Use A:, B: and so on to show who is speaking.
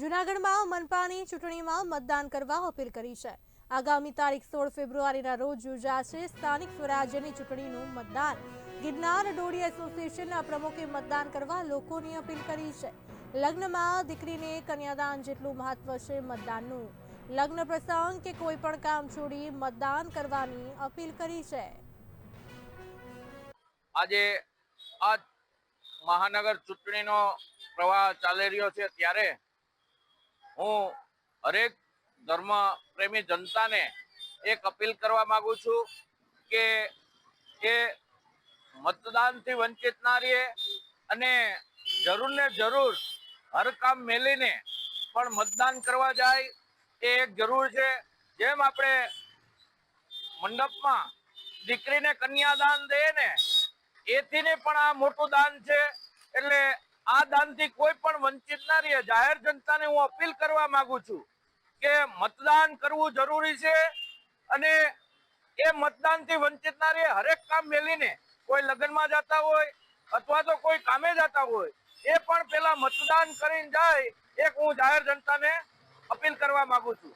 A: જૂનાગઢમાં મનપાની ચૂંટણીમાં મતદાન કરવા અપીલ કરી છે. આગામી તારીખ સોળ ફેબ્રુઆરીના રોજ યોજાશે સ્થાનિક સ્વરાજ્યની ચૂંટણીનું મતદાન. ગિરનાર ડોડી એસોસિએશનના પ્રમુખે મતદાન કરવા લોકોની અપીલ કરી છે. લગ્નમાં દીકરીને કન્યાદાન જેટલું મહત્વ છે મતદાનનું. લગ્ન પ્રસંગ કે કોઈ પણ કામ છોડી મતદાન કરવાની અપીલ કરી છે.
B: આજે આ મહાનગર ચૂંટણીનો પ્રવાહ ચાલી રહ્યો છે ત્યારે હું હરેક ધર્મ પ્રેમી જનતાને એક અપીલ કરવા માંગુ છું કે એ મતદાનથી વંચિત ના રહે અને જરૂર ને જરૂર હર કામ મેલીને પણ મતદાન કરવા જાય એ એક જરૂર છે. જેમ આપણે મંડપમાં દીકરીને કન્યાદાન દે ને એથી પણ આ મોટું દાન છે. એટલે આ દાનથી કોઈ પણ વંચિત ના રહે. જાહેર જનતાને હું અપીલ કરવા માંગુ છું કે મતદાન કરવું જરૂરી છે અને એ મતદાનથી વંચિત ના રહે. હરેક કામ મેલીને કોઈ લગ્નમાં જતા હોય અથવા તો કોઈ કામે જતા હોય, એ પણ પેલા મતદાન કરીને જાય, એક હું જાહેર જનતાને અપીલ કરવા માંગુ છું.